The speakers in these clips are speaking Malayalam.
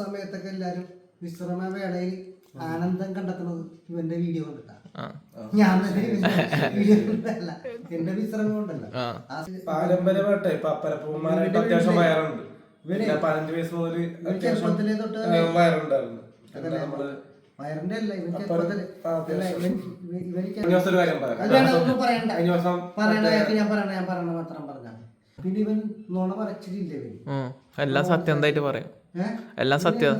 സമയത്തൊക്കെ എല്ലാരും വിശ്രമ വേളയിൽ ആനന്ദം കണ്ടെത്തുന്നത് ഇവന്റെ വീഡിയോ കണ്ടിട്ടാണ് ഞാൻ കൊണ്ടല്ല എന്റെ വിശ്രമം കൊണ്ടല്ല. പാരമ്പര്യമായിട്ട് ഇപ്പൊ അപ്പരപ്പൂമാരായിട്ട് അത്യാവശ്യം വയറുണ്ട്. പിന്നെ പതിനഞ്ച് വയസ്സ് മുതൽ അത്യാവശ്യം തൊട്ട് വയറുണ്ടായിരുന്നു. വയറിന്റെ അല്ല ഇവൻ ചെറുപ്പത്തിൽ. പറച്ചിട്ടില്ലേ അല്ല, ഇവനിക്ക് പറയണ്ട. ഞാൻ പറയണ ഞാൻ പറയണ മാത്രം പറഞ്ഞ പിന്നെ ഇവൻ നുണ പറച്ചിലില്ല ഇവൻ എല്ലാം സത്യമായിട്ട് പറയും. എല്ലാം സത്യം.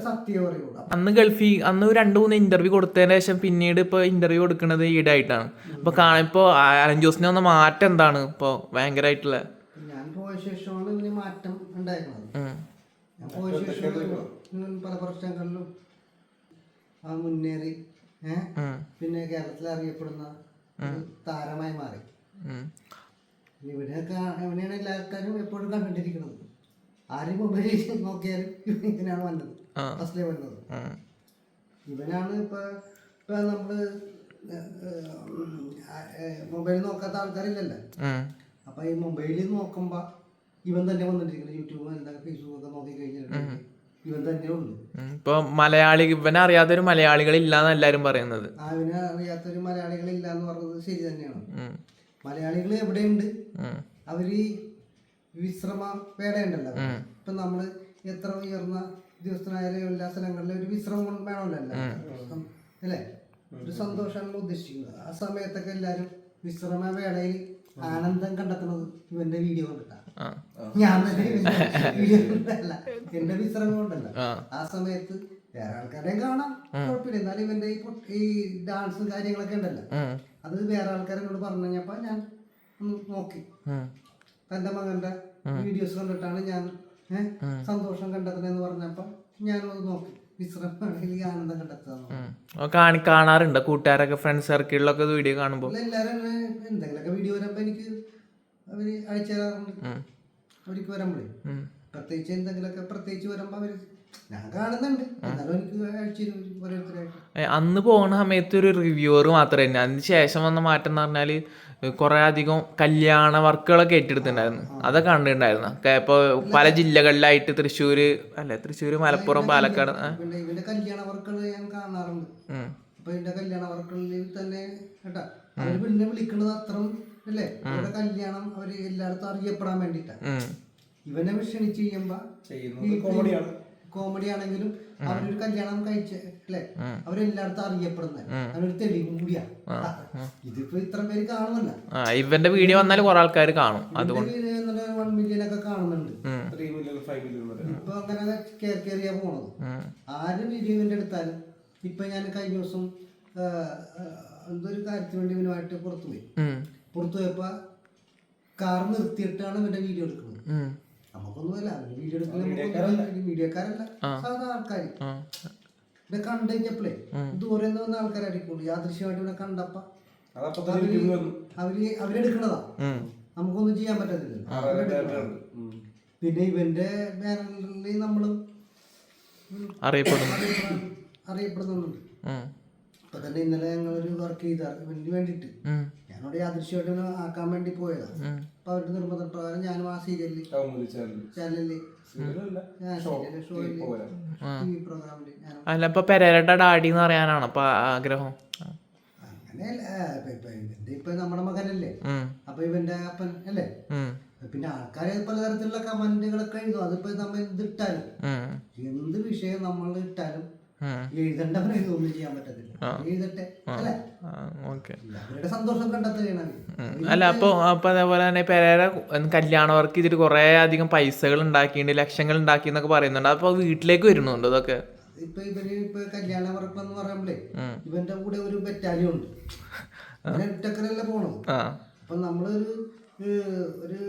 അന്ന് ഗൾഫിൽ അന്ന് രണ്ടു മൂന്ന് ഇന്റർവ്യൂ കൊടുത്തതിന് ശേഷം പിന്നീട് ഇപ്പൊ ഇന്റർവ്യൂ കൊടുക്കുന്നത് ഈടായിട്ടാണ് ഇപ്പൊ കാണാൻ ഇപ്പൊ അലൻ ജോസിന് വന്ന മാറ്റം എന്താണ്? ഇപ്പൊ ഭയങ്കരമായിട്ടുള്ള ഞാൻ പോയ ശേഷമാണ് ഇവന് മാറ്റം ഉണ്ടായിരുന്നത്. ഞാൻ പോയ ശേഷം ഇവൻ പല പ്രശ്നങ്ങളിലും ആ മുന്നേറി ഏഹ് പിന്നെ കേരളത്തിൽ അറിയപ്പെടുന്ന താരമായി മാറി. ഇവിടെയൊക്കെ ഇവനെയൊക്കെ ഇവനെയാണ് എല്ലാ ആൾക്കാരും എപ്പോഴും കണ്ടിട്ടിരിക്കുന്നത്. ആരും മൊബൈൽ നോക്കിയാലും ഇങ്ങനെയാണ് വന്നത്. ഫസ്റ്റിലെ വന്നത് ഇവനാണ് ഇപ്പൊ ഇപ്പൊ നമ്മൾ മൊബൈൽ നോക്കാത്ത ആൾക്കാരില്ലല്ലോ. അപ്പൊ ഈ മൊബൈലിൽ നോക്കുമ്പോ ഇവൻ തന്നെ വന്നിട്ടിരിക്കുന്നത് യൂട്യൂബ് എന്തൊക്കെ ഫേസ്ബുക്ക് ഒക്കെ നോക്കി കഴിഞ്ഞിട്ട് ഇവൻ തന്നെ ഉള്ളു. ഇപ്പൊ മലയാളി ഇവനെ അറിയാത്തൊരു മലയാളികൾ ഇല്ലാന്ന് എല്ലാരും പറയുന്നത് അവനെ അറിയാത്തൊരു മലയാളികൾ എന്ന് പറഞ്ഞത് ശരി തന്നെയാണ്. മലയാളികൾ എവിടെയുണ്ട്. അവർ വിശ്രമ വേളയുണ്ടല്ലോ. ഇപ്പൊ നമ്മൾ എത്ര ഉയർന്ന ഉദ്യോഗസ്ഥനായാലും എല്ലാ സ്ഥലങ്ങളിലും ഒരു വിശ്രമം വേണമല്ലോ. അല്ലേ? ഒരു സന്തോഷമാണ് ഉദ്ദേശിക്കുന്നത്. ആ സമയത്തൊക്കെ എല്ലാരും വിശ്രമ വേളയിൽ ആനന്ദം കണ്ടെത്തുന്നത് ഇവന്റെ വീഡിയോ കണ്ടിട്ടാ. ഞാൻ തന്നെ വീഡിയോ കൊണ്ടല്ല എന്റെ വിശ്രമം കൊണ്ടല്ല ആ. സമയത്ത് വേറെ ആൾക്കാരെയും കാണാം. കുഴപ്പമില്ല. എന്നാലും ഇവന്റെ ഈ ഡാൻസും കാര്യങ്ങളൊക്കെ ഉണ്ടല്ലോ. അത് വേറെ ആൾക്കാരെന്നോട് പറഞ്ഞു കഴിഞ്ഞപ്പോ ഞാൻ നോക്കി. തന്റെ മകന്റെ വീഡിയോസ് കണ്ടിട്ടാണ് ഞാൻ സന്തോഷം കണ്ടെത്തണെന്ന് പറഞ്ഞപ്പോ ഞാനൊന്ന് നോക്കി. കാണാറുണ്ട്? കൂട്ടുകാരൊക്കെ ഫ്രണ്ട്സ് സർക്കിളിലൊക്കെ വീഡിയോ കാണുമ്പോ? എല്ലാരും എന്തെങ്കിലുമൊക്കെ വീഡിയോ വരുമ്പോ എനിക്ക് അവർ അയച്ചു തരാറുണ്ട്. അവർക്ക് വരുമ്പോഴേ പ്രത്യേകിച്ച് എന്തെങ്കിലുമൊക്കെ പ്രത്യേകിച്ച് വരുമ്പോ അവർ ഞാൻ കാണുന്നുണ്ട്. അന്ന് പോകുന്ന സമയത്ത് ഒരു റിവ്യൂവർ മാത്രമേ അതിന് ശേഷം വന്ന മാറ്റം എന്ന് പറഞ്ഞാൽ കുറെ അധികം കല്യാണ വർക്കുകളൊക്കെ ഏറ്റെടുത്തിട്ടുണ്ടായിരുന്നു. അതൊക്കെ കണ്ടിട്ടുണ്ടായിരുന്നു. ഒക്കെ ഇപ്പൊ പല ജില്ലകളിലായിട്ട് തൃശ്ശൂർ അല്ലെ തൃശ്ശൂർ മലപ്പുറം പാലക്കാട്. ഇവന്റെ ഇവന്റെ കല്യാണ വർക്കുകൾ ഞാൻ കാണാറുണ്ട്. ഉം. അപ്പൊ ഇതിന്റെ കല്യാണ വർക്കുകളിൽ തന്നെ കേട്ടാ. അവർ പിന്നെ വിളിക്കുന്നത് അത്ര അല്ലേ? അവരുടെ കല്യാണം അവർ എല്ലായിടത്തും അറിയപ്പെടാൻ വേണ്ടിട്ടാ ഇവനെ ക്ഷണിച്ച് കോമഡിയാണ് കോമഡി ആണെങ്കിലും അവരൊരു കല്യാണം കഴിച്ച അല്ലേ അവരെല്ലായിടത്തും അറിയപ്പെടുന്ന അവരൊരു തെളിവും കൂടിയാ. ഇതിപ്പോ ഇത്ര പേര് കാണുന്നില്ല ആ ഇവന്റെ വീഡിയോ വന്നാൽ കുറെ ആൾക്കാർ കാണും. അതുകൊണ്ട് വൺ മില്യൺ ഒക്കെ കാണുന്നുണ്ട്. ഉം. മില്യൺ ഫൈവ് മില്യൺ വരെ. ഇപ്പൊ അങ്ങനെ കേറിയാ കയറിയാ പോണത്. ആരും വീഡിയോ ഇവന്റെ എടുത്താലും ഇപ്പൊ ഞാൻ കഴിഞ്ഞ ദിവസം ആ, ആ, എന്തോ ഒരു കാര്യത്തിന് വേണ്ടി ഇവനുമായിട്ട് പുറത്തു പോയി. പുറത്തു പോയപ്പോ കാർ നിർത്തിയിട്ടാണ് ഇവന്റെ വീഡിയോ എടുക്കുന്നത്. നമുക്കൊന്നുമല്ല വീഡിയോ എടുക്കുന്നത് മീഡിയക്കാരല്ല സാധാ ആൾക്കാർ. ഇവിടെ കണ്ടു കഴിഞ്ഞപ്പോഴേ ദൂരെ നിന്ന് വന്ന ആൾക്കാരായിരിക്കും യാദൃശ്യമായിട്ട് ഇവിടെ കണ്ടപ്പ അവർ അവരെടുക്കണതാ നമുക്കൊന്നും ചെയ്യാൻ പറ്റത്തില്ല. പിന്നെ ഇവന്റെ ബാനറിൽ നമ്മൾ അറിയപ്പെടുന്നു. അറിയപ്പെടുന്നുണ്ട്. അപ്പൊ ഇപ്പൊ തന്നെ ഇന്നലെ ഞങ്ങളൊരു വർക്ക് ചെയ്ത. ഇവന് വേണ്ടിട്ട്. ഞാനോട് യാദൃശ്യമായിട്ട് ആക്കാൻ വേണ്ടി പോയതാ. അപ്പൊ അവരുടെ നിർബന്ധപ്രകാരം ഞാനും ആ സീരിയലിൽ ചാനലിൽ പ്രോഗ്രാമിൽ അല്ല. ഇപ്പൊ പെരേരട്ട ഡാഡി എന്ന് പറയാനാണ് അപ്പൊ ആഗ്രഹം? അങ്ങനെയല്ല ഇപ്പൊ- നമ്മുടെ മകനല്ലേ. അപ്പൊ ഇവന്റെ അപ്പൻ അല്ലേ. പിന്നെ ആൾക്കാരെ പലതരത്തിലുള്ള കമന്റുകളൊക്കെ എഴുതും അതിപ്പോ നമ്മൾ എന്തിട്ടാലും. എന്ത് വിഷയം നമ്മൾ ഇട്ടാലും ചെയ്യാൻ പറ്റത്തില്ല. എഴുതട്ടെ അല്ലേ? ആ, ഓക്കെ. അവരുടെ സന്തോഷം കണ്ടെത്തുകയാണ്. അല്ല അപ്പൊ അപ്പൊ അതേപോലെ തന്നെ പെരേര കല്യാണ വർക്ക് ചെയ്തിട്ട് കുറെ അധികം പൈസകൾ ഉണ്ടാക്കിയിട്ടുണ്ട് ലക്ഷങ്ങൾ ഉണ്ടാക്കി എന്നൊക്കെ പറയുന്നുണ്ട്. അപ്പൊ വീട്ടിലേക്ക് വരുന്നുണ്ട് ഇതൊക്കെ? ഇപ്പൊ ഇവർ ഇപ്പൊ കല്യാണ വർക്കെന്ന് പറയുമ്പോഴേ ഇവന്റെ കൂടെ ഒരു ബറ്റാലിയൻ ഉണ്ട്. പോണത്? ആ. അപ്പൊ നമ്മളൊരു ഒരു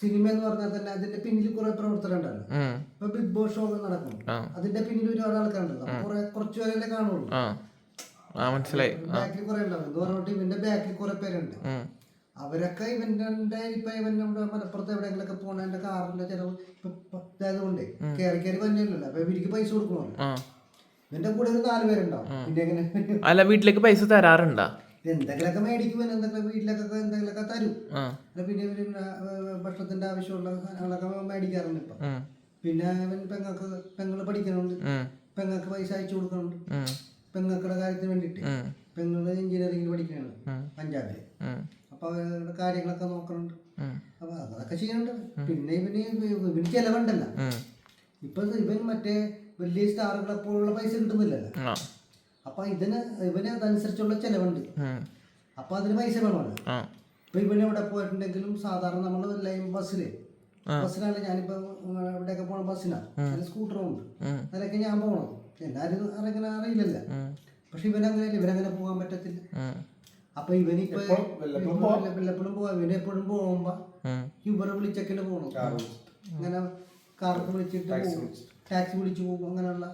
സിനിമ എന്ന് പറഞ്ഞാൽ തന്നെ അതിന്റെ പിന്നിൽ കുറെ പ്രവർത്തനമുണ്ടല്ലോ. ഇപ്പൊ ബിഗ് ബോസ് ഷോ നടക്കും. അതിന്റെ പിന്നിൽ ഒരുപാട് ആൾക്കാരുണ്ടല്ലോ. കുറെ കുറച്ചു പേരല്ലേ കാണുള്ളൂ. മനസ്സിലായി. ബാക്കിൽ കുറെ ഉണ്ടാവും എന്ന് പറഞ്ഞിട്ട് ഇവന്റെ ബാക്കിൽ കുറെ പേരുണ്ട്. അവരൊക്കെ ഇവന്റെ ഇപ്പൊ ഇവൻ നമ്മുടെ മലപ്പുറത്ത് എവിടെയെങ്കിലൊക്കെ പോണ കാറിന്റെ ചെലവ് ഇതായതുകൊണ്ട് കയറി കയറി വന്നില്ലല്ലോ. അപ്പൊ ഇവർക്ക് പൈസ കൊടുക്കണമല്ലോ. ആ. ഇവന്റെ കൂടെ ഒരു നാല് പേരുണ്ടാവും. പിന്നെ എങ്ങനെ? അല്ല വീട്ടിലേക്ക് പൈസ തരാറുണ്ടാ? എന്തെങ്കിലുമൊക്കെ മേടിക്കും എന്തെങ്കിലും വീട്ടിലൊക്കെ എന്തെങ്കിലുമൊക്കെ തരും. പിന്നെ ഇവർ ഭക്ഷണത്തിന്റെ ആവശ്യമുള്ള സാധനങ്ങളൊക്കെ മേടിക്കാറുണ്ട് ഇപ്പൊ. പിന്നെ അവൻ പെങ്ങൾക്ക് പെങ്ങൾ പഠിക്കണുണ്ട്. പെങ്ങൾക്ക് പൈസ അയച്ചു കൊടുക്കണുണ്ട്. പെങ്ങൾക്കുടെ കാര്യത്തിന് വേണ്ടിയിട്ട്. പെങ്ങൾ എഞ്ചിനീയറിംഗിൽ പഞ്ചാബിൽ പഞ്ചാബിൽ. അപ്പൊ അവരുടെ കാര്യങ്ങളൊക്കെ നോക്കണുണ്ട്. അപ്പൊ അതൊക്കെ ചെയ്യണുണ്ട്. പിന്നെ ഇവന് ഇവന് ചെലവുണ്ടല്ല. ഇപ്പൊ ഇവൻ മറ്റേ വലിയ സ്റ്റാറുകളെ പോലുള്ള പൈസ കിട്ടുന്നില്ലല്ലോ അപ്പൊ ഇതിന് ഇവന് അതനുസരിച്ചുള്ള ചെലവുണ്ട്. അപ്പൊ അതിന് പൈസ വേണമല്ലോ ഇപ്പൊ ഇവന് എവിടെ പോയിട്ടുണ്ടെങ്കിലും സാധാരണ നമ്മൾ ലൈൻ ബസ്സിൽ. ബസ്സിനാണ് ഞാനിപ്പോ എവിടെയൊക്കെ പോണ ബസ്സിനാ. സ്കൂട്ടറുണ്ട് സ്കൂട്ടറും ഉണ്ട്. ഉം. അതിലൊക്കെ ഞാൻ പോകണം എല്ലാരും അറിയിങ്ങനെ അറിയില്ലല്ല. പക്ഷെ ഇവനങ്ങനെയല്ല ഇവനങ്ങനെ പോകാൻ പറ്റത്തില്ല. അപ്പൊ ഇവനിപ്പോ വല്ലപ്പോഴും പോവാ. ഇവന് എപ്പോഴും പോകുമ്പോ. ഇവരെ വിളിച്ചൊക്കെ പോകണം അങ്ങനെ കാർക്ക് വിളിച്ചിട്ട്. ടാക്സി വിളിച്ചു പോകും. അങ്ങനെയുള്ള.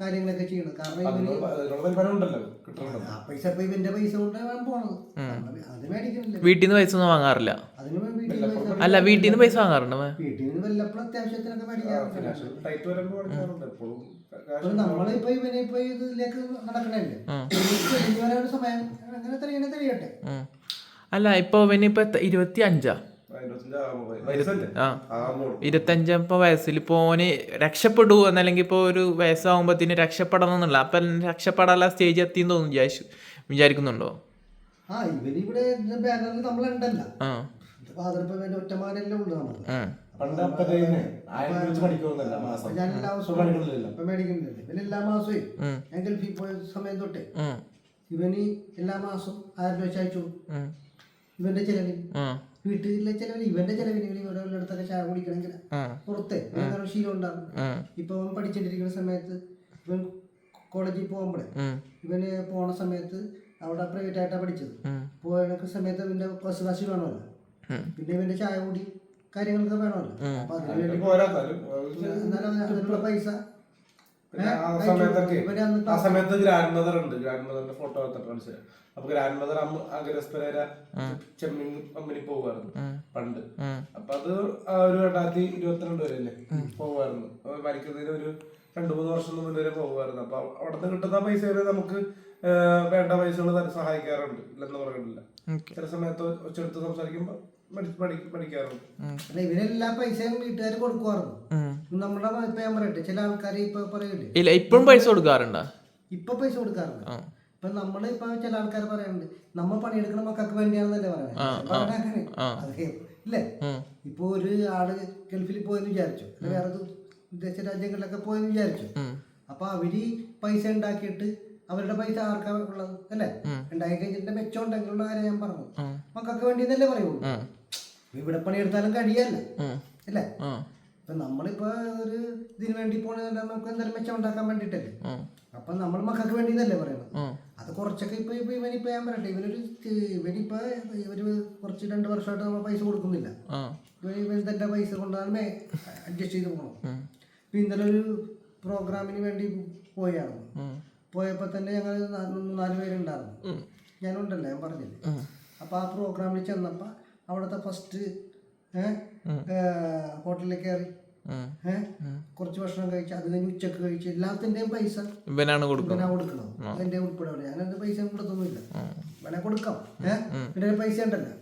കാര്യങ്ങളൊക്കെ ചെയ്യണം. കാരണം പൈസ ഇപ്പൊ ഇവന്റെ പൈസ കൊണ്ട് അവൻ പോണത് അത് മേടിക്കണില്ല. വീട്ടിൽ നിന്ന് പൈസ ഒന്നും വാങ്ങാറില്ല. അല്ല വീട്ടിൽ നിന്ന് പൈസ വാങ്ങാറുണ്ട്? വീട്ടിൽ നിന്ന് വല്ലപ്പോഴും അത്യാവശ്യത്തിനൊക്കെ മേടിക്കാറുണ്ട് നമ്മളിപ്പോ ഇവനെ ഇപ്പൊ ഇതിലേക്ക് നടക്കണല്ലേ? സമയം അങ്ങനെ തെളിയണേ തെളിയട്ടെ. അല്ല ഇപ്പൊ ഇവനിപ്പോ ഇരുപത്തി അഞ്ചാ ഇരുപത്തഞ്ച് വയസ്സല്ലേ? ആ. ആകുമ്പോൾ ഇരുപത്തഞ്ചാമത്തെ വയസ്സിൽ ഇപ്പൊ ഓന് രക്ഷപ്പെടൂ എന്നല്ലെങ്കിൽ ഇപ്പോ ഒരു വയസ്സാകുമ്പോഴത്തേന് രക്ഷപ്പെടണം എന്നുള്ള അപ്പൊ രക്ഷപ്പെടാനുള്ള സ്റ്റേജ് എത്തിയെന്ന് തോന്നുന്നു വിചാരിച്ചു. വിചാരിക്കുന്നുണ്ടോ? ആ ബാനറിൽ നമ്മളുണ്ടല്ല ഉള്ളു ഞാൻ എല്ലാ മാസവും മേടിക്കുന്നില്ല. ഇവൻ എല്ലാ മാസവും ഉം. ഞാൻ ഗൾഫിൽ പോയ സമയം തൊട്ടേ ഇവന് എല്ലാ മാസവും ആയിരം രൂപ അയച്ചു. ഇവന്റെ ചെലവിന്. ഉം. വീട്ടിലെ ചെലവിൽ ഇവന്റെ ചെലവിന് ഇവന് ഇവിടെ അടുത്തൊക്കെ ചായ കുടിക്കണമെങ്കിൽ പുറത്ത് ശീലം ഉണ്ടാകും ഇപ്പൊ അവൻ പഠിച്ചിട്ടിരിക്കുന്ന സമയത്ത് ഇവൻ കോളേജിൽ പോകുമ്പോഴേ. ഇവന് പോണ സമയത്ത് അവിടെ പ്രൈവറ്റ് ആയിട്ടാണ് പഠിച്ചത്. ഉം. പോയ സമയത്ത് ഇവന്റെ ബസ് കാശ് വേണമല്ലോ. പിന്നെ ഇവന്റെ ചായ കൂടി കാര്യങ്ങളൊക്കെ വേണമല്ലോ. അപ്പൊ അതിനുവേണ്ടി പൈസ ആ സമയത്തൊക്കെ ആ സമയത്ത് ഗ്രാൻഡ് മദർ ഉണ്ട്. ഗ്രാൻഡ് മദറിന്റെ ഫോട്ടോ മനസ്സിലായി. അപ്പൊ ഗ്രാൻഡ് മദർ അമ്മ അഗ്രസ്പരേര ചെമ്മീൻ കമ്പനി പോവായിരുന്നു പണ്ട്. അപ്പൊ അത് ആ ഒരു രണ്ടായിരത്തി ഇരുപത്തിരണ്ട് വരെ അല്ലേ പോവായിരുന്നു. മരിക്കുന്നതിന് ഒരു രണ്ടു മൂന്ന് വർഷം മുന്നേ വരെ പോവായിരുന്നു. അപ്പൊ അവിടുന്ന് കിട്ടുന്ന പൈസ വരെ നമുക്ക് വേണ്ട പൈസകൾ തന്നെ സഹായിക്കാറുണ്ട്. ഇല്ലെന്ന് പറയുന്നില്ല ഓക്കെ. ചില സമയത്ത് ഒച്ചെടുത്ത് സംസാരിക്കുമ്പോ പഠി- പഠി- പഠിക്കാറുണ്ട് അല്ല ഇവനെല്ലാ പൈസയും വീട്ടുകാർ കൊടുക്കുമായിരുന്നു. നമ്മുടെ ഇപ്പൊ ഞാൻ പറയട്ടെ ചില ആൾക്കാർ ഇപ്പൊ പറയില്ലേ ഇല്ല ഇപ്പം പൈസ കൊടുക്കാറുണ്ടോ? ഇപ്പൊ പൈസ കൊടുക്കാറുണ്ട്. ഇപ്പൊ നമ്മൾ ഇപ്പൊ ചില ആൾക്കാർ പറയാറുണ്ട് നമ്മ പണിയെടുക്കണ മക്കൾക്ക് വേണ്ടിയാണെന്നല്ലേ പറയുന്നത് ഇല്ലേ? ഇപ്പൊ ഒരു ആൾ ഗൾഫിൽ പോയെന്ന് വിചാരിച്ചു. വേറെ വിദേശ രാജ്യങ്ങളിലൊക്കെ പോയെന്ന് വിചാരിച്ചു. അപ്പൊ അവർ പൈസ ഉണ്ടാക്കിയിട്ട് അവരുടെ പൈസ ആർക്കാ ഉള്ളത്? അല്ലേ? ഉണ്ടാക്കി കഴിഞ്ഞിട്ട് മെച്ചം ഉണ്ടെങ്കിലുള്ള കാര്യം ഞാൻ പറഞ്ഞു. മക്കൾക്ക് വേണ്ടിയെന്നല്ലേ പറയുള്ളൂ. ഇവിടെ പണിയെടുത്താലും കഴിയല്ല. അല്ലേ. ഇപ്പൊ നമ്മളിപ്പോ ഒരു ഇതിന് വേണ്ടി പോണ നമുക്ക് എന്തായാലും മെച്ചം ഉണ്ടാക്കാൻ വേണ്ടിട്ടല്ലേ. അപ്പൊ നമ്മൾ മക്കൾക്ക് വേണ്ടി എന്നല്ലേ പറയുന്നത് അത് കുറച്ചൊക്കെ ഇപ്പൊ ഇപ്പൊ ഇവനിപ്പോ ഞാൻ പറയട്ടെ ഇവനൊരു ഇവനിപ്പോ ഇവർ കുറച്ച് രണ്ട് വർഷമായിട്ട് നമ്മൾ പൈസ കൊടുക്കുന്നില്ല. ഇവൻ തന്റെ പൈസ കൊണ്ടാണ് അഡ്ജസ്റ്റ് ചെയ്ത് പോകണം. ഇപ്പൊ ഇന്നലെ ഒരു പ്രോഗ്രാമിന് വേണ്ടി പോയാണ്. പോയപ്പോ തന്നെ ഞങ്ങൾ നാല് പേരുണ്ടായിരുന്നു. ഞാനുണ്ടല്ലോ ഞാൻ പറഞ്ഞില്ലേ. അപ്പൊ ആ പ്രോഗ്രാമിൽ ചെന്നപ്പോ അവിടുത്തെ ഫസ്റ്റ് ഹോട്ടലിൽ കയറി. കുറച്ച് ഭക്ഷണം കഴിച്ച് അത് കഴിഞ്ഞ് ഉച്ചയ്ക്ക് കഴിച്ച് എല്ലാത്തിന്റെയും പൈസ ഇവനാണ് കൊടുക്കുന്നത്. ഇവനാ കൊടുക്കണം അതിന്റെ ഉൾപ്പെടെ ഞാൻ എന്റെ പൈസ കൊടുത്തൊന്നുമില്ല. വേണേ കൊടുക്കാം. ഏഹ് പൈസ ഉണ്ടല്ലോ.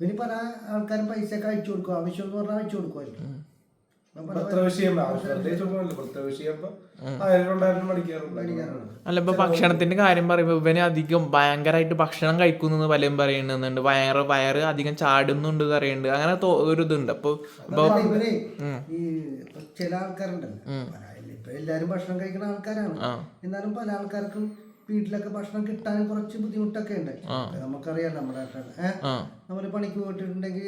ഇവന് പല ആൾക്കാരും പൈസ ഒക്കെ അയച്ചു കൊടുക്കും. ആവശ്യം എന്ന് പറഞ്ഞാൽ അയച്ചു കൊടുക്കുമായിരിക്കും അല്ല ഇപ്പൊ ഭക്ഷണത്തിന്റെ കാര്യം പറയുമ്പോ ഇവനെ അധികം ഭയങ്കരമായിട്ട് ഭക്ഷണം കഴിക്കുന്നു പലരും പറയുന്നുണ്ട്. വയറ് വയറ് അധികം ചാടുന്നുണ്ട് പറയുന്നുണ്ട്. അങ്ങനെ ഒരു ഇതുണ്ട്. അപ്പൊ ഇപ്പൊ ഈ ഇപ്പൊ ചില ആൾക്കാരുണ്ടല്ലോ. എല്ലാരും ഭക്ഷണം കഴിക്കുന്ന ആൾക്കാരാണ്. എന്നാലും പല ആൾക്കാർക്കും വീട്ടിലൊക്കെ ഭക്ഷണം കിട്ടാൻ കുറച്ച് ബുദ്ധിമുട്ടൊക്കെ ഉണ്ട്. നമുക്കറിയാം നമ്മുടെ നമ്മൾ നമ്മൾ പണിക്ക് പോയിട്ടുണ്ടെങ്കിൽ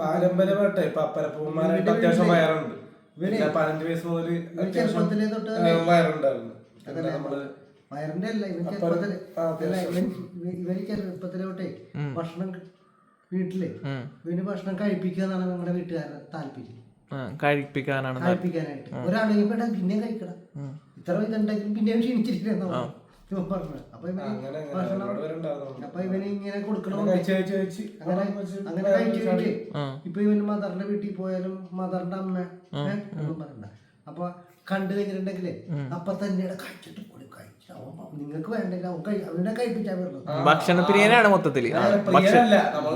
പാരമ്പര്യമായിട്ട് ഇപ്പൊ അപ്പരപ്പൂമാരായിട്ട് അത്യാവശ്യം വയറുണ്ട്. പിന്നെ പതിനഞ്ച് വയസ്സ് മുതൽ തൊട്ട് വയറുണ്ടായിരുന്നു. വയറിന്റെ അല്ല ഇവൻ ചെറുപ്പത്തിൽ അല്ല ഇവൻ ഇവ- ഇവന് ചെറുപ്പത്തിലെ തൊട്ടേ ഭക്ഷണം വീട്ടിൽ. ഇവന് ഭക്ഷണം കഴിപ്പിക്കുക എന്നാണ് നമ്മുടെ വീട്ടുകാരുടെ താല്പര്യം. കഴിപ്പിക്കാനാണ് കഴിപ്പിക്കാനായിട്ട്. ഒരാളെയും പിന്നെ പിന്നെയും കഴിക്കണം. ഇത്ര ഇതുണ്ടെങ്കിലും പിന്നെയും ക്ഷീണിച്ചിരിക്കണം അപ്പൊ ഇവന് അങ്ങനെ ഇങ്ങനെ കൊടുക്കണോ? ഇപ്പൊ ഇവന് മദറിന്റെ വീട്ടിൽ പോയാലും മദറിന്റെ അമ്മ ഒന്നും പറയണ്ട. അപ്പൊ കണ്ടു കഴിഞ്ഞിട്ടുണ്ടെങ്കിലേ അപ്പൊ തന്നെ കഴിച്ചിട്ട് നിങ്ങൾക്ക് വേണ്ടില്ല അവനെ കഴിപ്പിച്ചാൽ ഭക്ഷണ പ്രിയനാണ് മൊത്തത്തിൽ.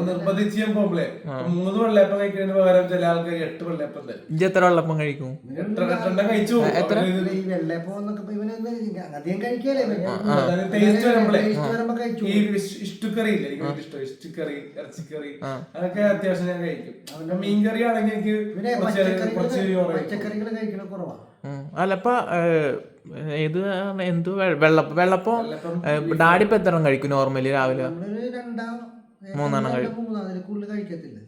നിർബന്ധിച്ച് മൂന്ന് വെള്ളയപ്പം കഴിക്കുന്നതിന് പകരം ചില ആൾക്കാർ എട്ട് വെള്ളയപ്പം ഇഞ്ചി എത്ര വെള്ളപ്പം കഴിക്കും? എത്ര? ഈ വെള്ളയപ്പം എന്നൊക്കെ ഇപ്പൊ ഇവന് ഒന്ന് അധികം കഴിക്കല്ലേ ടേസ്റ്റ് വരുമ്പോഴേ വരുമ്പോ കഴിച്ചു. ഈ ഇഷ്- ഇല്ല? എനിക്ക് ഇഷ്ടം. ഇഷ്ടിക്കറി ഇറച്ചിക്കറി അതൊക്കെ അത്യാവശ്യം ഞാൻ കഴിക്കും. അവന്റെ മീൻകറി ആണെങ്കിൽ എനിക്ക് പച്ചക്കറികൾ കഴിക്കണ കുറവാ. ഉം. അല്ല ഇപ്പൊ ഏത് എന്ത് വെള്ളപ്പം? വെള്ളപ്പം ഡാഡി ഇപ്പൊ എത്ര കഴിക്കും നോർമലി രാവിലെ? മൂന്നെണ്ണം കഴിക്കും.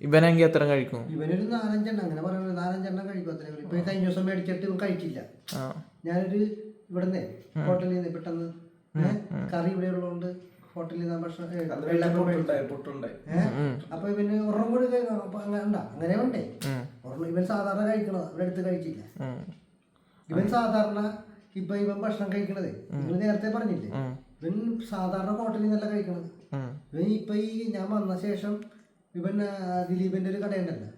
ഇവനെങ്കിൽ എത്ര കഴിക്കും? ഇവനൊരു നാലഞ്ചെണ്ണം അങ്ങനെ പറയുന്നത് നാലഞ്ചെണ്ണം കഴിക്കും അത്രേ ഇപ്പൊ കഴിഞ്ഞ ദിവസം മേടിച്ചിട്ട് ഇവൻ കഴിച്ചില്ല ആ. ഞാനൊരു ഇവിടുന്ന് ഹോട്ടലിൽ നിന്ന് പെട്ടെന്ന് കറി ഇവിടെ ഉള്ളതുകൊണ്ട് ഹോട്ടലിൽ നിന്ന് ഭക്ഷണം? അപ്പൊ ഇവന് ഒരെണ്ണം കൂടി അങ്ങനെ വേണ്ടേ ഒരെണ്ണം ഇവൻ സാധാരണ കഴിക്കണത്. അവരെടുത്ത് കഴിക്കില്ല. കഴിച്ചില്ല. ഇവൻ സാധാരണ ഇപ്പൊ ഇവൻ ഭക്ഷണം കഴിക്കണത്. നിങ്ങൾ നേരത്തെ പറഞ്ഞില്ലേ? ഇവൻ സാധാരണ ഹോട്ടലിൽ നിന്നല്ല കഴിക്കണത്. ഇവൻ ഇപ്പൊ ഈ ഞാൻ വന്ന ശേഷം ഇവൻ ദിലീപിന്റെ ഒരു കടയുണ്ടല്ലോ.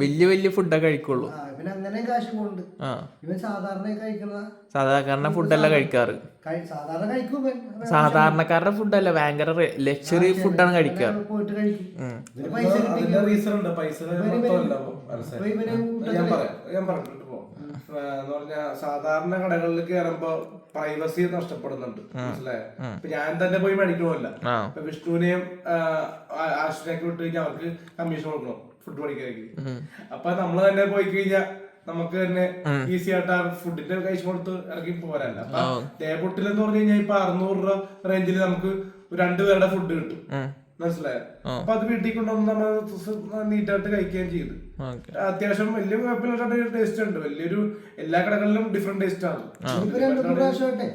വലിയ വലിയ ഫുഡൊക്കെ കഴിക്കുള്ളൂ. ആ ഇവൻ അങ്ങനെ കാശ് ആ. ഇവൻ സാധാരണ കഴിക്കണ സാധാരണ ഫുഡല്ല കഴിക്കാറ് സാധാരണക്കാരുടെ ഫുഡല്ല ഭയങ്കര ലക്ഷറി ഫുഡാണ് കഴിക്കാറ്. ഞാൻ പറയാം എന്ന് പറഞ്ഞാൽ സാധാരണ കടകളിൽ കയറുമ്പോ പ്രൈവസി നഷ്ടപ്പെടുന്നുണ്ട്. മനസ്സിലായോ? ഇപ്പൊ ഞാൻ തന്നെ പോയി മേടിക്കണമല്ല ഇപ്പൊ വിഷ്ണുവിനെയും ആശ്രയൊക്കെ വിട്ട് കഴിഞ്ഞാൽ അവർക്ക് കമ്മീഷൻ കൊടുക്കണം. ഫുഡ് പഠിക്കാനൊക്കെ അപ്പൊ നമ്മൾ തന്നെ പോയി കഴിഞ്ഞാൽ നമുക്ക് തന്നെ ഈസി ആയിട്ട് ആ ഫുഡിന്റെ കഴിച്ചു കൊടുത്ത് ഇറങ്ങി പോരാല്ല. അപ്പൊ തേപൊട്ടിൽ എന്ന് പറഞ്ഞു കഴിഞ്ഞാൽ ഇപ്പൊ അറുന്നൂറ് രൂപ റേഞ്ചിൽ നമുക്ക് രണ്ടുപേരുടെ ഫുഡ് കിട്ടും. മനസ്സിലായ? അപ്പൊ അത് വീട്ടിൽ കൊണ്ടുവന്ന് നമ്മൾ നീറ്റായിട്ട് കഴിക്കുകയും ചെയ്തു. അത്യാവശ്യം വലിയ കുഴപ്പമില്ലാത്ത ടേസ്റ്റ് ഉണ്ട്. വലിയൊരു എല്ലാ കടകളിലും ഡിഫറെന്റ് ടേസ്റ്റ് ആണ്. ഇപ്പൊ രണ്ടു പ്രാവശ്യമായിട്ടെ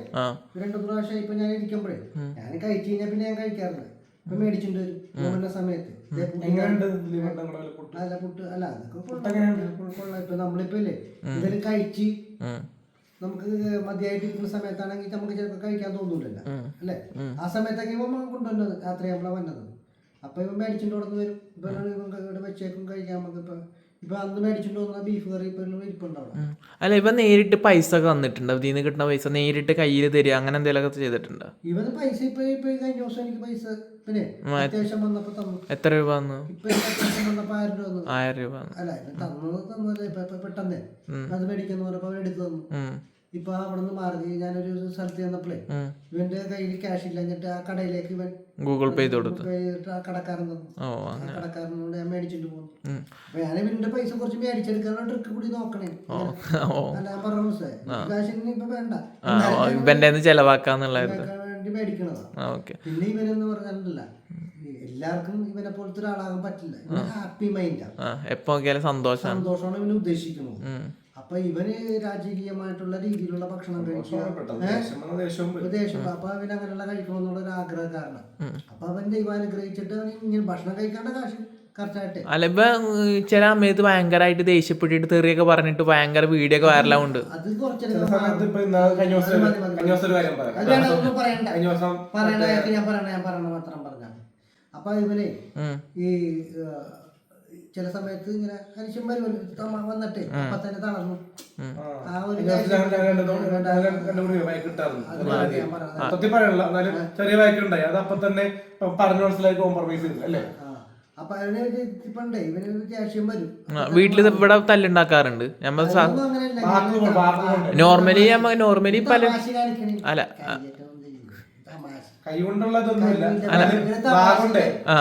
രണ്ടു പ്രാവശ്യം ഇപ്പൊ ഞാൻ ഇരിക്കുമ്പോഴേ ഞാൻ കഴിച്ചു കഴിഞ്ഞാൽ പിന്നെ ഞാൻ കഴിക്കാറില്ല. ഇപ്പൊ പോകുന്ന സമയത്ത്? അല്ല പുട്ട് അല്ല അതൊക്കെ കൊള്ളാം. കൊള്ളാം ഇപ്പൊ നമ്മളിപ്പോ ഇല്ലേ ഇതെല്ലാം കഴിച്ച് നമുക്ക് മതിയായിട്ട് ഇരിക്കുന്ന സമയത്താണെങ്കിൽ നമുക്ക് ചിലപ്പോൾ കഴിക്കാൻ തോന്നൂലല്ലോ. അല്ലേ? ആ സമയത്തൊക്കെ ഇവൻ കൊണ്ടുവന്നത് രാത്രി നമ്മളെ വന്നത്. അപ്പൊ ഇവൻ മേടിച്ചിട്ട് കൊടുന്ന് വരും ഇപ്പൊ ഇവിടെ വെച്ചേക്കും കഴിക്കാൻ നമുക്ക് ഇപ്പൊ അല്ല ഇവ നേരിട്ട് പൈസ ഒക്കെ തന്നിട്ടുണ്ട്. ഇതിൽ നിന്ന് കിട്ടുന്ന പൈസ നേരിട്ട് കയ്യിൽ തരിക അങ്ങനെ എന്തെങ്കിലുമൊക്കെ ചെയ്തിട്ടുണ്ടോ? ഇവന് പൈസ ഇപ്പൊ ഇപ്പൊ ഈ കഴിഞ്ഞ ദിവസം എനിക്ക് പൈസ പിന്നെ അത്യാവശ്യം വന്നപ്പോ തന്നു. എത്ര രൂപ തന്നു? ആയിരം രൂപ അല്ല തന്നത് പെട്ടെന്ന് അത് മേടിക്കുന്ന പറഞ്ഞപ്പോ തന്നു. ഇപ്പൊ അവിടെ നിന്ന് മാറി. ഞാനൊരു സ്ഥലത്ത് ചെന്നപ്പോഴേ ഇവന്റെ കയ്യിൽ ക്യാഷ് ഇല്ല. എന്നിട്ട് ആ കടയിലേക്ക് ഇവൻ ഗൂഗിൾ പേ കൊടുത്തു. കടക്കാരൻ തന്നു കടക്കാരനോട് ഞാൻ മേടിച്ചിട്ട് പോകുന്നു അപ്പൊ ഞാൻ ഇവന്റെ പൈസ കുറച്ച് മേടിച്ചെടുക്കാനുള്ള ട്രിക്ക് കൂടി നോക്കണേ. അല്ല ഞാൻ പറഞ്ഞു ക്യാഷ് ഇപ്പൊ വേണ്ട. ഇവന്റെ മേടിക്കണതാ. പിന്നെ ഇവനെന്ന് പറഞ്ഞിട്ടില്ല. എല്ലാവർക്കും ഇവനെ പോലത്തെ ഒരാളാകാൻ പറ്റില്ല. ഹാപ്പി മൈൻഡാ എപ്പോ സന്തോഷമാണ് ഇവന് ഉദ്ദേശിക്കുന്നത്. അപ്പൊ ഇവന് രാജകീയമായിട്ടുള്ള രീതിയിലുള്ള ഭക്ഷണം കഴിക്കുക. അപ്പൊ അവൻ അങ്ങനെയുള്ള കഴിക്കണമെന്നുള്ള ഒരു ആഗ്രഹക്കാരനാണ് അപ്പൊ അവൻ ദൈവം അനുഗ്രഹിച്ചിട്ട് അവൻ ഇങ്ങനെ ഭക്ഷണം കഴിക്കാണ്ട് കാശ് അല്ല ഇപ്പൊ ചില അമ്മയത്ത് ഭയങ്കരമായിട്ട് ദേഷ്യപ്പെട്ടിട്ട് തെറിയൊക്കെ പറഞ്ഞിട്ട് ഭയങ്കര വീഡിയോ ഒക്കെ വൈറലാവുണ്ട് മാത്രം പറഞ്ഞാൽ അപ്പൊ ഇവനെ ഈ ചില സമയത്ത് ഇങ്ങനെ വരുമല്ലോ വന്നിട്ട് അപ്പൊ തന്നെ തളർന്നു. ആ. ഒരു. സത്യം പറയാനുള്ള എന്നാലും ചെറിയ വായിക്കുണ്ടായി അത് അപ്പൊ തന്നെ പറഞ്ഞു മനസ്സിലാക്കി കോംപ്രമൈസ് ചെയ്തു അല്ലേ? ആ. അപ്പൊ അവന് ഒരു ഇവന് ദേഷ്യം വരും. വീട്ടിൽ ഇവിടെ തല്ലുണ്ടാക്കാറുണ്ട്. നമ്മൾ നോർമലി നോർമലി പല അല്ല, കയ്യേറ്റം കൈ കൊണ്ടുള്ളതൊന്നുമില്ല അല്ല. വാഗുണ്ടേ ആ.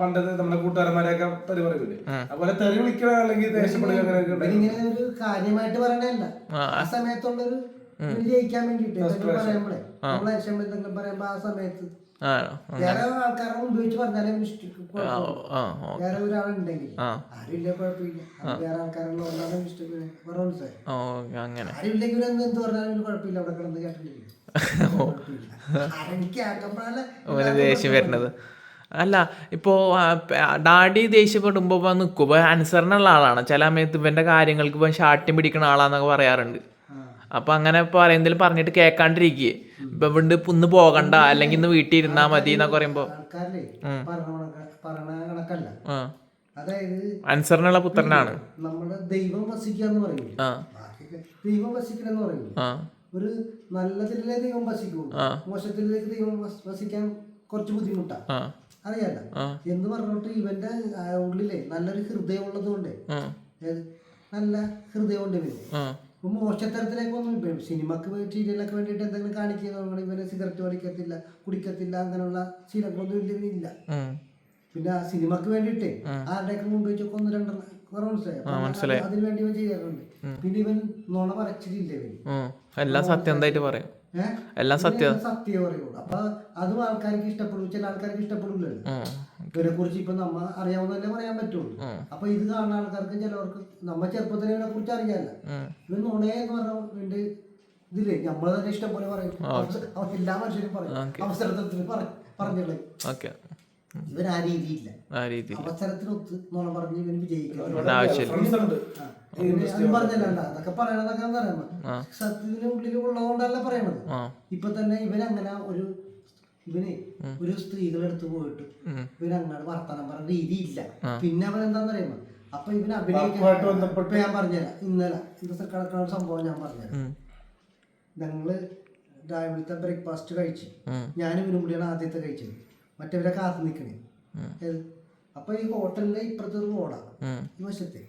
പണ്ട് നമ്മുടെ കൂട്ടുകാരന്മാരെയൊക്കെ തെറി പറയൂലേ? അതുപോലെ തെറി വിളിക്കണ അല്ലെങ്കിൽ ദേഷ്യപ്പെടുക അങ്ങനെയൊക്കെ ഉണ്ടായി. ഒരു കാര്യമായിട്ട് പറയണല്ല ആ. സമയത്തുള്ളൊരു ജയിക്കാൻ വേണ്ടിട്ട് എന്തെങ്കിലും പറയുമ്പോഴേ നമ്മളെ ലക്ഷ്യം എന്തെങ്കിലും പറയുമ്പോ ആ സമയത്ത്. വേറെ ആൾക്കാരുടെ പറഞ്ഞാലേ വേറെ ഒരാളുണ്ടെങ്കിൽ. ആരുമില്ല കുഴപ്പമില്ല. വേറെ ആരുമില്ലെങ്കിൽ എന്ത് പറഞ്ഞാലും ഒരു കുഴപ്പമില്ല. അവിടെ കിടന്ന് കേട്ടിട്ടില്ല? ദേഷ്യം വരുന്നത് അല്ല ഇപ്പോ ഡാഡി ദേഷ്യപ്പെടുമ്പോൾ ഇപ്പൊ നിൽക്കും ഇപ്പൊ അനുസരണമുള്ള ആളാണ് ചില സമയത്ത് ഇവന്റെ കാര്യങ്ങൾക്ക് ഇപ്പൊ ഷാട്ടിയും പിടിക്കുന്ന ആളാന്നൊക്കെ പറയാറുണ്ട് അപ്പൊ അങ്ങനെ ഇപ്പൊ എന്തെങ്കിലും പറഞ്ഞിട്ട് കേൾക്കാണ്ടിരിക്കുക ഇപ്പൊ ഇവിടെ ഇന്ന് പോകണ്ട അല്ലെങ്കിൽ ഇന്ന് വീട്ടിൽ ഇരുന്നാ മതി എന്നൊക്കെ പറയുമ്പോ അനുസരണുള്ള പുത്രനാണ് നമ്മുടെ ദൈവം വസിക്കുക എന്ന് പറയും ദൈവം വസിക്കണം എന്ന് പറയും ഒരു നല്ലതിലേ ദൈവം വസിക്കുള്ളൂ. മോശത്തിലേക്ക് ദൈവം വസ്- വസിക്കാൻ കുറച്ച് ബുദ്ധിമുട്ടാണ് അറിയാല്ല എന്ന് പറഞ്ഞിട്ട് ഇവന്റെ ഉള്ളിലെ നല്ലൊരു ഹൃദയം ഉള്ളത് കൊണ്ട് നല്ല ഹൃദയം ഉണ്ട് ഇവന് മോശത്തരത്തിലേക്ക് മോശത്തരത്തിലേക്കൊന്നും ഇപ്പൊ സിനിമക്ക് സീരിയലൊക്കെ വേണ്ടിയിട്ട് എന്തെങ്കിലും കാണിക്കുന്ന ഇവന് സിഗരറ്റ് വലിക്കത്തില്ല കുടിക്കത്തില്ല അങ്ങനെയുള്ള ശീലങ്ങളൊന്നും ഇല്ല പിന്നെ ആ സിനിമക്ക് വേണ്ടിയിട്ട് ആരുടെയൊക്കെ മുമ്പ് വെച്ചൊക്കെ ഒന്ന് രണ്ടെണ്ണം മനസ്സിലായി. പിന്നെ ഇവൻ നുണ പറച്ചിലില്ല ഇവന്. ഉം. എല്ലാം പറയും? എല്ലാം സത്യം. സത്യം പറയുള്ളൂ. അപ്പൊ അതും ആൾക്കാർക്ക് ഇഷ്ടപ്പെടും. ചില ആൾക്കാർക്ക് ഇഷ്ടപ്പെടില്ലല്ലോ. ഇവരെ കുറിച്ച് ഇപ്പൊ നമ്മ അറിയാവുന്നതല്ലേ പറയാൻ പറ്റുള്ളൂ. അപ്പൊ ഇത് കാണുന്ന ആൾക്കാർക്ക് ചിലവർക്ക് നമ്മ ചെറുപ്പത്തിൽ ഇവനെ കുറിച്ച് അറിയാല്ല. ഇവൻ നുണയെ എന്ന് പറഞ്ഞ ഇതില്ലേ നമ്മൾ തന്നെ ഇഷ്ടം പോലെ പറയും. എല്ലാ മനുഷ്യരും പറയും. അവസരത്തിൽ പറഞ്ഞുള്ളേ ഓക്കെ. ഇവൻ ആ രീതിയില്ല. അവസരത്തിനൊത്ത് നുണ പറഞ്ഞ് ഇവൻ വിജയിക്കും. പറഞ്ഞല്ല അതൊക്കെ പറയണതൊക്കെ പറയുമ്പോ സത്യത്തിന് ഉള്ളിൽ ഉള്ളതുകൊണ്ടല്ല പറയണത്. ഇപ്പൊ തന്നെ ഇവൻ അങ്ങനെ ഒരു ഇവന് ഒരു സ്ത്രീകളെടുത്ത് പോയിട്ട് ഇവൻ അങ്ങനെ വർത്തമാനം പറഞ്ഞ രീതിയില്ല. പിന്നെ അവൻ എന്താന്ന് പറയുമ്പോ അപ്പൊ ഇവന് അഭിനയിക്കാൻ ഞാൻ പറഞ്ഞുതരാം. ഇന്നലെ ഇന്നത്തെ കിടക്കുന്ന സംഭവം ഞാൻ പറഞ്ഞുതരാം. ഞങ്ങൾ രാവിലത്തെ ബ്രേക്ക്ഫാസ്റ്റ് കഴിച്ചു. ഞാനും ഇവനും കൂടിയാണ് ആദ്യത്തെ കഴിച്ചത്. മറ്റവരെ കാത്തു നിൽക്കണേ? അപ്പൊ ഈ ഹോട്ടലിന്റെ ഇപ്പുറത്തെ ഒരു റോഡാ. ഈ വശത്തെ.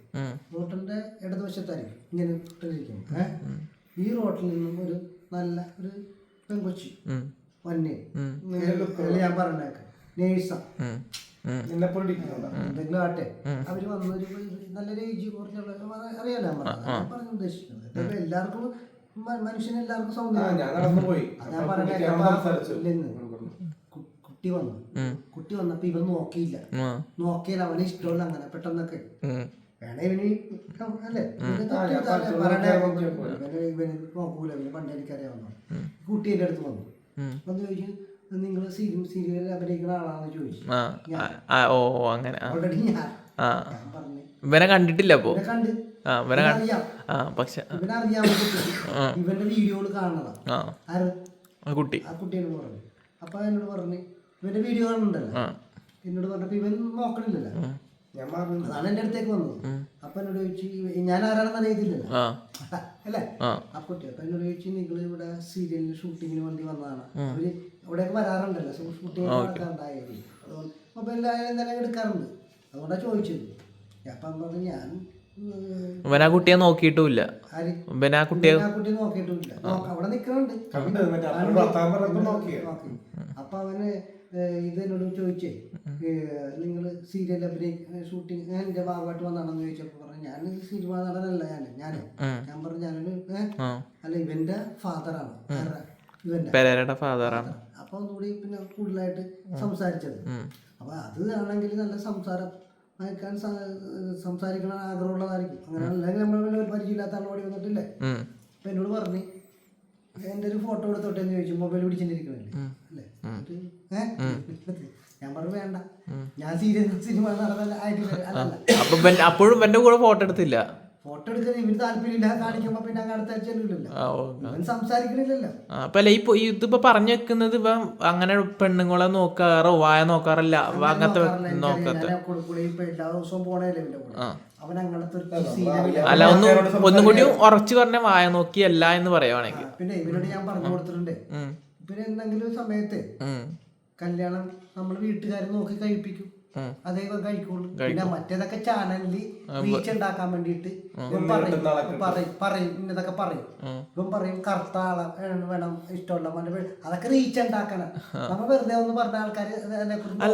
ഹോട്ടലിന്റെ ഇടതുവശത്തായിരിക്കും. ഇങ്ങനെ ഇട്ടിരിക്കും ഈ റോട്ടിൽ നിന്നും ഒരു നല്ല ഒരു പെങ്കൊച്ചി ഉം. വന്യ. ഞാൻ പറഞ്ഞേക്ക? നേഴ്സാ? എന്തെങ്കിലും ആട്ടെ. അവർ വന്നൊരു നല്ലൊരു ഏജ് കുറച്ചുള്ള അറിയാലോ ഞാൻ പറഞ്ഞു ഉദ്ദേശിക്കുന്നത്. എല്ലാവർക്കും മനുഷ്യനെല്ലാവർക്കും മനുഷ്യന് എല്ലാവർക്കും ആ, സൗന്ദര്യം. ഞാൻ നടന്നു പോയി. അത് പറഞ്ഞേക്കാം. പുള്ളിക്കാരൻ അപ്പൊ സംസാരിച്ചു ഇല്ലെന്ന്. കു- കുട്ടി വന്നു. കുട്ടി വന്നപ്പോ ഇവൻ നോക്കിയില്ല. നോക്കിയാൽ അവന് ഇഷ്ടമല്ല അങ്ങനെ പെട്ടെന്നൊക്കെ. ഉം. വേണേ ഇവന് അല്ലേ? ഇവന് നോക്കൂല. ഇവന് പണ്ട് എനിക്കറിയാവുന്ന കുട്ടി എന്റെ അടുത്ത് വന്നു. വന്ന് ചോദിച്ചു നിങ്ങൾ സീരിയൽ സീരിയലിൽ അഭിനയിക്കുന്ന ആളാണെന്ന് ചോദിച്ചു. അങ്ങനെ ആ. ഓൾറെഡി ഞാൻ പറഞ്ഞു. ഇവനെ കണ്ടിട്ടില്ല അപ്പോ? ഇവനെ പക്ഷെ ഇവന്റെ വീഡിയോകൾ ആ. കുട്ടി. ആ കുട്ടി പറഞ്ഞു. അപ്പൊ എന്നോട് പറഞ്ഞു ഇവന്റെ വീഡിയോ കാണുന്നുണ്ടല്ലോ. എന്നോട് പറഞ്ഞപ്പോ ഇവൻ നോക്കണില്ലല്ലോ. ഞാൻ പറഞ്ഞു അതാണ് എന്റെ അടുത്തേക്ക് വന്നത്. അപ്പൊ എന്നോട് ചോദിച്ചു ഞാൻ ആരാണെന്ന് അറിയത്തില്ലല്ലോ. അല്ലെ? കുട്ടി അപ്പൊ എന്നോട് ചോദിച്ചു നിങ്ങൾ ഇവിടെ സീരിയലിന് ഷൂട്ടിങ്ങിന് വേണ്ടി വന്നതാണ്. അവർ ഇവിടെയൊക്കെ വരാറുണ്ടല്ലോ ഷൂട്ടിങ് നടക്കാറുണ്ടായിരുന്നു അതുകൊണ്ട് മൊബൈലിലായാലും തന്നെ എടുക്കാറുണ്ട്. അതുകൊണ്ടാ ചോദിച്ചത്. അപ്പം പറഞ്ഞു ഞാൻ ആ കുട്ടിയെ നോക്കിയിട്ടുമില്ല. നോക്കിയിട്ടില്ല നോക്ക- അവിടെ നിൽക്കുന്നുണ്ട് അപ്പൊ അവന് ഏഹ്, ഇത് എന്നോട് ചോദിച്ചേ നിങ്ങൾ സീരിയൽ അഭിനയ ഷൂട്ടിങ് ഞാൻ എന്റെ ഭാഗമായിട്ട് വന്നാണെന്ന് ചോദിച്ചപ്പോ പറഞ്ഞു ഞാൻ സിനിമ നടനല്ല ഞാൻ ഞാൻ ഞാൻ പറഞ്ഞു ഞാനൊരു അല്ല ഇവന്റെ ഫാദറാണ് ഇവന്റെ ഫാദറാണ് അപ്പൊ ഒന്നുകൂടി പിന്നെ കൂടുതലായിട്ട് സംസാരിച്ചത്. അപ്പൊ അത് ആണെങ്കിൽ നല്ല സംസാരം അയക്കാൻ സംസാരിക്കണ ആഗ്രഹമുള്ളതായിരിക്കും. അങ്ങനെ അല്ലെങ്കിൽ നമ്മൾ വലിയ പരിചയമില്ലാത്ത ആളോടി വന്നിട്ടില്ലേ. അപ്പൊ എന്നോട് പറഞ്ഞു എന്റെ ഒരു ഫോട്ടോ എടുത്തോട്ടെ? എന്ന് ചോദിച്ചു മൊബൈൽ പിടിച്ചിട്ടിരിക്കണല്ലേ അപ്പൊ അപ്പോഴും എന്റെ കൂടെ ഫോട്ടോ എടുത്തില്ല. ഫോട്ടോ എടുക്കാൻ ഇവന് താല്പര്യമില്ല. കാണിക്കുമ്പോ പിന്നെ അങ്ങ് അടുത്ത ആഴ്ച ആ ഓ ഇവൻ സംസാരിക്കണില്ലല്ലോ. ആ, അപ്പൊ അല്ല ഇപ്പൊ ഇതിപ്പോ പറഞ്ഞു വെക്കുന്നത് ഇപ്പൊ അങ്ങനെ പെണ്ണുങ്ങളെ നോക്കാറോ വായ നോക്കാറില്ല അങ്ങനത്തെ നോക്കാത്ത. കൂടെ കൂടെ ഇപ്പൊ എല്ലാ ദിവസവും പോണേല്ലേ ഇവന്റെ കൂടെ. അവൻ അങ്ങനത്തെ അല്ല ഒന്ന് ഒന്നും കൂടി ഉറച്ചു പറഞ്ഞ വായ നോക്കിയല്ല എന്ന് പറയുവാണെങ്കിൽ. പിന്നെ ഇവനോട് ഞാൻ പറഞ്ഞു കൊടുത്തിട്ടുണ്ട്. പിന്നെ എന്തെങ്കിലും ഒരു സമയത്ത്. കല്യാണം നമ്മൾ വീട്ടുകാർ നോക്കി കഴിപ്പിക്കും. അതേ കഴിക്കുള്ളൂ. പിന്നെ മറ്റേതൊക്കെ ചാനലിൽ റീച്ച് ഉണ്ടാക്കാൻ വേണ്ടിട്ട് പറയും ഇന്നതൊക്കെ പറയും. ഇപ്പം പറയും കറുത്ത ആളെ വേണം- ഇഷ്ടമുള്ള അതൊക്കെ റീച്ച് ഉണ്ടാക്കണം. നമ്മ വെറുതെ ഒന്ന് പറഞ്ഞ ആൾക്കാർ അതിനെ കുറിച്ച്